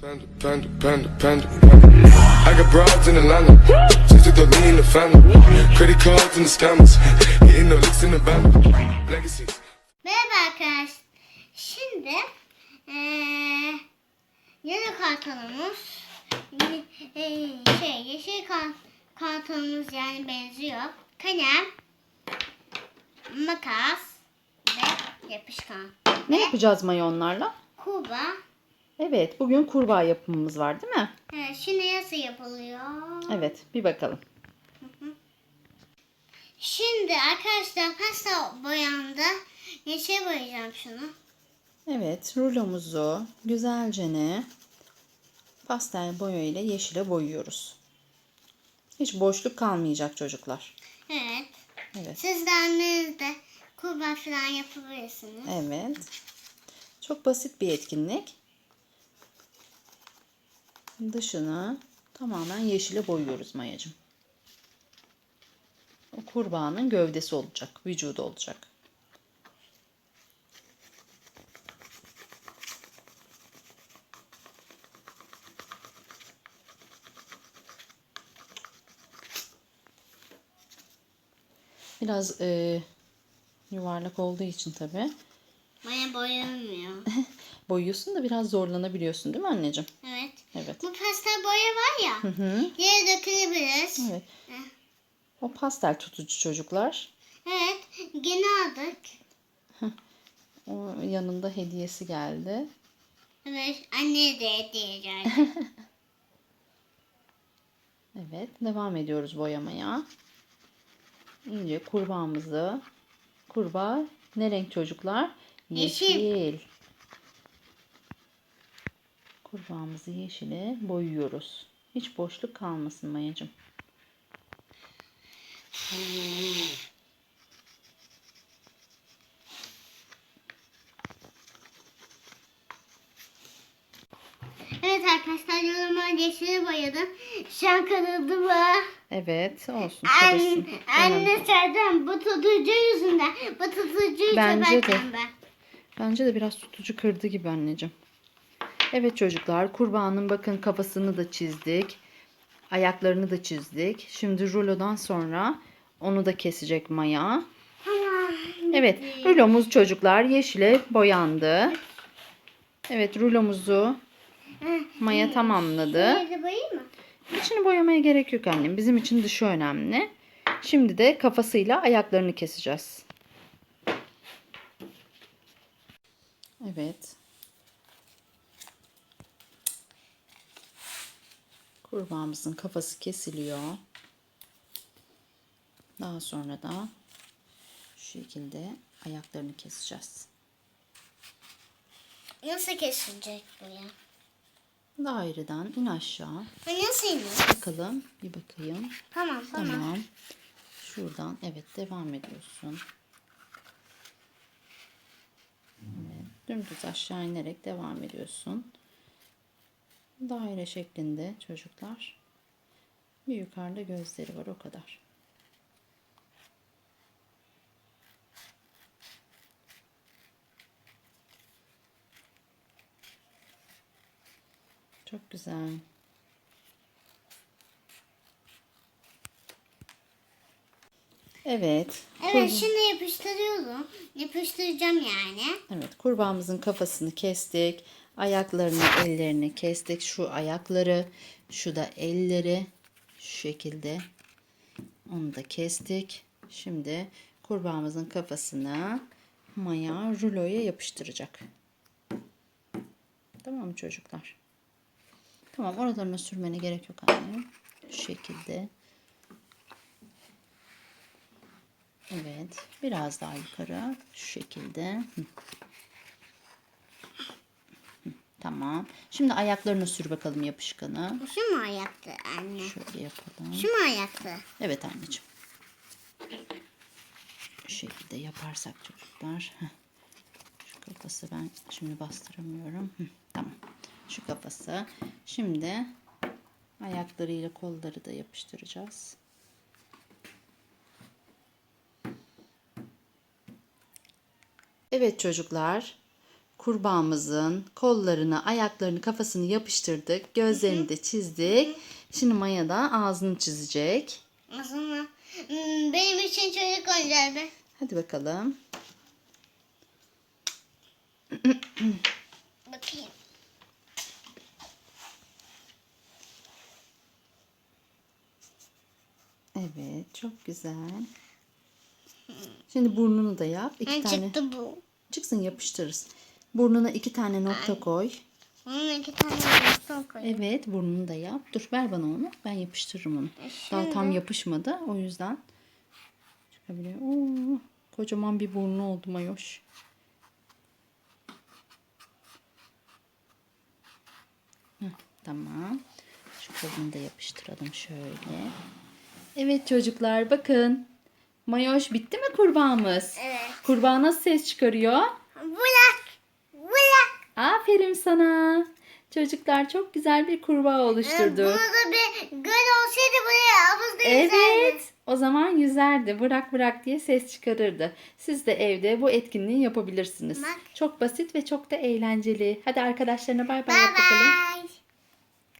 Panda, panda, panda, panda. I got broads in Atlanta. Just to throw me in the family. Credit cards and the scammers. Hitting the licks in the band. Legacies. Merhaba arkadaşlar. Şimdi eee yeni kartonumuz eee, şey yeşil kar- kartonumuz yani benziyor. Kalem, makas ve yapışkan. Ne yapacağız mayonlarla? Kuba. Evet, bugün kurbağa yapımımız var değil mi? Evet, şimdi nasıl yapılıyor? Evet, bir bakalım. Şimdi arkadaşlar pasta boyamda yeşil boyayacağım şunu. Evet, rulomuzu güzelce ne pastel boya ile yeşile boyuyoruz. Hiç boşluk kalmayacak çocuklar. Evet. Evet, Siz de annenizde kuba falan yapabilirsiniz. evet. Çok basit bir etkinlik. Dışını tamamen yeşile boyuyoruz Mayacığım. O kurbağanın gövdesi olacak, vücudu olacak. Biraz e, yuvarlak olduğu için tabii Bana boyanmıyor. boyuyorsun da biraz zorlanabiliyorsun değil mi anneciğim? Evet. Evet. Bu pastel boya var ya. Hı hı. Yere dökülebilir. Evet. O pastel tutucu çocuklar. Evet. Gene aldık. O yanında hediyesi geldi. Evet. Anneye de hediye geldi. Evet, devam ediyoruz boyamaya. İyice kurbağamızı. Kurbağa ne renk çocuklar? Yeşil. Kurbağamızı yeşile boyuyoruz. Hiç boşluk kalmasın Mayacığım. evet arkadaşlar yoruma yeşili boyadım. Şu an kırıldı mı? Evet, olsun. Önemli. anne Serdar bu tutucu yüzünden. Bu tutucuyu Bence de. ben. Bence de biraz tutucu kırdı gibi anneciğim. Evet çocuklar kurbanın bakın kafasını da çizdik. Ayaklarını da çizdik. Şimdi rulodan sonra onu da kesecek Maya. Evet rulomuz çocuklar yeşile boyandı. Evet rulomuzu Maya tamamladı. İçini boyamaya gerek yok annem. Bizim için dışı önemli. Şimdi de kafasıyla ayaklarını keseceğiz. Evet. Kurbağamızın kafası kesiliyor. Daha sonra da şu şekilde ayaklarını keseceğiz. Nasıl kesilecek bu ya? Daireden in aşağı. Bu nasıl iniyor? Bakalım. Bir bakayım. Tamam tamam. Tamam. Şuradan evet devam ediyorsun. Evet, dümdüz aşağı inerek devam ediyorsun. Daire şeklinde çocuklar. Bir yukarıda gözleri var o kadar. Çok güzel. Evet. Evet şimdi yapıştırıyorum. Yapıştıracağım yani. Evet, kurbağamızın kafasını kestik. Ayaklarını, ellerini kestik. Şu ayakları, şu da elleri şu şekilde. Onu da kestik. Şimdi kurbağamızın kafasını Maya ruloya yapıştıracak. Tamam mı çocuklar? Tamam, oralarına sürmene gerek yok annem. Şu şekilde. Evet. Biraz daha yukarı. Şu şekilde. Tamam. Şimdi ayaklarını sür bakalım yapışkanı. Şu mu ayaktı anne? Şöyle yapalım. Şu mu ayaktı? Evet anneciğim. Şu şekilde yaparsak çocuklar. Şu kafası ben şimdi bastıramıyorum. Tamam. Şu kafası. Şimdi ayaklarıyla kolları da yapıştıracağız. Evet çocuklar. kurbağamızın kollarını, ayaklarını, kafasını yapıştırdık. Gözlerini de çizdik. Şimdi Maya da ağzını çizecek. Aslında hmm, benim için çocuk oyuncağı. Hadi bakalım. Bakayım. Evet, çok güzel. Şimdi burnunu da yap. İki Ne tane çıktı bu? çıksın yapıştırırız. Burnuna iki tane nokta koy. Bunun iki tane nokta koyayım. Evet, burnunu da yap. Dur ver bana onu. Ben yapıştırırım onu. Daha tam yapışmadı. O yüzden çıkabiliyor. Oo, kocaman bir burnu oldu Mayoş. Heh, tamam. Şu kolunu da yapıştıralım şöyle. Evet çocuklar bakın. Mayoş bitti mi kurbağamız? Evet. Kurbağa nasıl ses çıkarıyor? Bulak. Bulak. Aferin sana. Çocuklar çok güzel bir kurbağa oluşturdu. Burada bir göl olsaydı buraya havuzda yüzerdi. Evet. O zaman yüzerdi. Bırak bırak diye ses çıkarırdı. Siz de evde bu etkinliği yapabilirsiniz. Bak. Çok basit ve çok da eğlenceli. Hadi arkadaşlarına bay bay bakalım. bye.